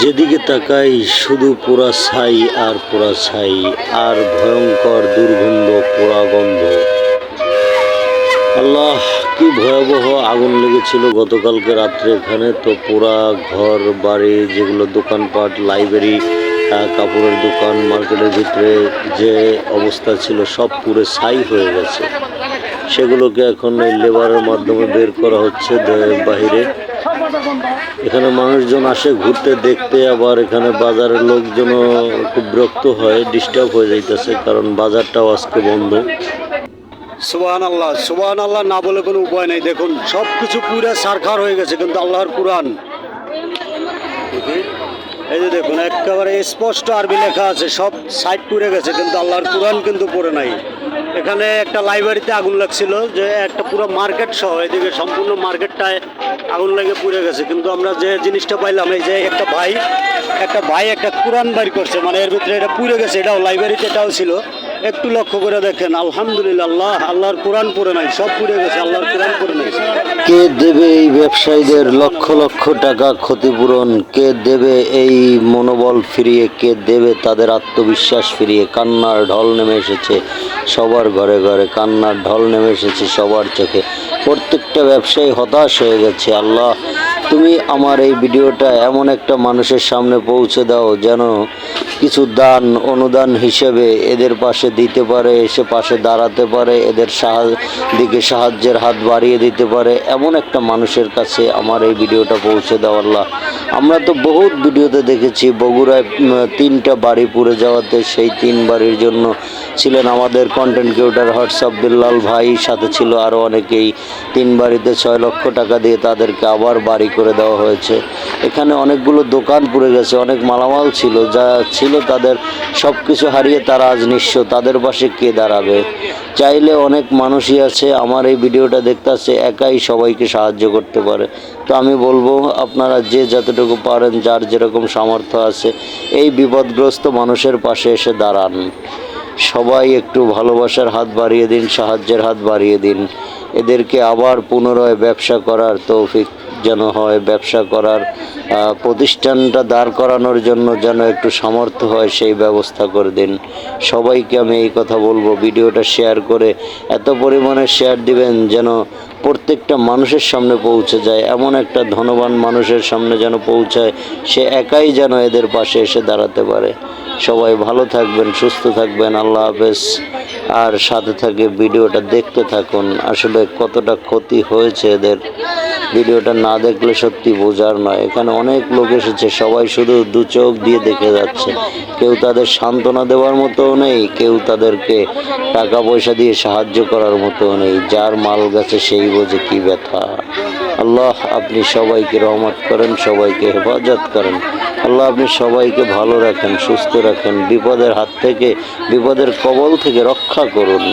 যেদিকে তাকাই শুধু পোড়া ছাই আর পোড়া ছাই, আর ভয়ঙ্কর দুর্গন্ধ পোড়া গন্ধ। আল্লাহ, কি ভয়াবহ আগুন লেগেছিল গতকালকে রাত্রে এখানে। তো পোড়া ঘর, বাড়ি, যেগুলো দোকানপাট, লাইব্রেরি কাপড়ের দোকান, মার্কেটের ভিতরে যে অবস্থা ছিল, সব পুরো ছাই হয়ে গেছে। সেগুলোকে এখন এই লেবারের মাধ্যমে বের করা হচ্ছে বাহিরে। এখানে মানুষজন আসে, ঘুরতে, দেখতে, আবার এখানে বাজারের লোকজনও খুব বিরক্ত হয় ডিস্টার্ব হয়ে যাইতেছে, কারণ বাজারটাও আজকে বন্ধ। সুবাহান আল্লাহ সুবাহান আল্লাহ না বলে কোনো উপায় নেই। দেখুন সব কিছু পুরো সারখার হয়ে গেছে, কিন্তু আল্লাহর কোরআন। এই যে দেখুন, একেবারে স্পষ্ট আরবি লেখা আছে, সব সাইড পুড়ে গেছে, কিন্তু আল্লাহর কোরআন কিন্তু পড়ে নাই। এখানে একটা লাইব্রেরিতে আগুন লাগছিল, যে একটা পুরো মার্কেট সহ, এদিকে সম্পূর্ণ মার্কেটটায় আগুন লেগে পুড়ে গেছে। কিন্তু আমরা যে জিনিসটা পাইলাম, এই যে একটা ভাই একটা ভাই একটা কোরআন বাইর করছে মানে এর ভিতরে এটা পুড়ে গেছে, এটাও লাইব্রেরিতে এটাও ছিল। একটু লক্ষ্য করে দেখেন, আলহামদুলিল্লাহ, আল্লাহর কোরআন পড়ে নাই, সব পুড়ে গেছে, আল্লাহর কোরআন পড়ে নাই। কে দেবে এই ব্যবসায়ীদের লক্ষ লক্ষ টাকা ক্ষতিপূরণ? কে দেবে এই মনোবল ফিরিয়ে? কে দেবে তাদের আত্মবিশ্বাস ফিরিয়ে? কান্নার ঢল নেমে এসেছে সবার ঘরে ঘরে, কান্নার ঢল নেমে এসেছে সবার চোখে। প্রত্যেকটা ব্যবসায়ী হতাশ হয়ে গেছে, আল্লাহ, তুমি আমার এই ভিডিওটা এমন একটা মানুষের সামনে পৌঁছে দাও যেন কিছু দান, অনুদান হিসেবে এদের পাশে দিতে পারে, এসে পাশে দাঁড়াতে পারে, এদের সাহা- দিকে সাহায্যের হাত বাড়িয়ে দিতে পারে। এমন একটা মানুষের কাছে আমার এই ভিডিওটা পৌঁছে দাও আল্লাহ। আমরা তো বহুত ভিডিওতে দেখেছি, বগুড়ায় তিনটা বাড়ি পুড়ে যাওয়াতে সেই তিন বাড়ির জন্য ছিলেন আমাদের কন্টেন্ট ক্রিয়েটার হোয়াটসঅ্যাপ বিল্লাল ভাই, সাথে ছিল আরও অনেকেই। তিন বাড়িতে ছয় লক্ষ টাকা দিয়ে তাদেরকে আবার বাড়ি করে দেওয়া হয়েছে। এখানে অনেকগুলো দোকান পুড়ে গেছে, অনেক মালামাল ছিল, যা ছিল তাদের সব কিছু হারিয়ে তারা আজ নিঃস্ব। তাদের পাশে কে দাঁড়াবে? চাইলে অনেক মানুষই আছে, আমার এই ভিডিওটা দেখতে আছে একাই সবাইকে সাহায্য করতে পারে। তো আমি বলব, আপনারা যে যতটুকু পারেন, যার যেরকম সামর্থ্য আছে, এই বিপদগ্রস্ত মানুষের পাশে এসে দাঁড়ান। সবাই একটু ভালোবাসার হাত বাড়িয়ে দিন, সাহায্যের হাত বাড়িয়ে দিন। এদেরকে আবার পুনরায় ব্যবসা করার তৌফিক যেন হয়, ব্যবসা করার প্রতিষ্ঠানটা দাঁড় করানোর জন্য যেন একটু সামর্থ্য হয়, সেই ব্যবস্থা করে দিন। সবাইকে আমি এই কথা বলব, ভিডিওটা শেয়ার করে এত পরিমাণে শেয়ার দিবেন যেন প্রত্যেকটা মানুষের সামনে পৌঁছে যায়। এমন একটা ধনবান মানুষের সামনে যেন পৌঁছায়, সে একাই যেন এদের পাশে এসে দাঁড়াতে পারে। সবাই ভালো থাকবেন, সুস্থ থাকবেন, আল্লাহ হাফেজ। আর সাথে থাকে ভিডিওটা দেখতে থাকুন, আসলে কতটা ক্ষতি হয়েছে এদের। ভিডিওটা না দেখলে সত্যি বোঝার নয়। এখানে অনেক লোক এসেছে, সবাই শুধু দু চোখ দিয়ে দেখে যাচ্ছে। কেউ তাদের সান্ত্বনা দেওয়ার মতো নেই, কেউ তাদেরকে টাকা পয়সা দিয়ে সাহায্য করার মতো নেই। যার মাল গেছে সেই বোঝে কি ব্যথা। আল্লাহ আপনি সবাইকে রহমত করেন, সবাইকে হেফাজত করেন। আল্লাহ আপনি সবাইকে ভালো রাখেন, সুস্থ রাখেন। বিপদের হাত থেকে, বিপদের কবল থেকে রক্ষা করুন।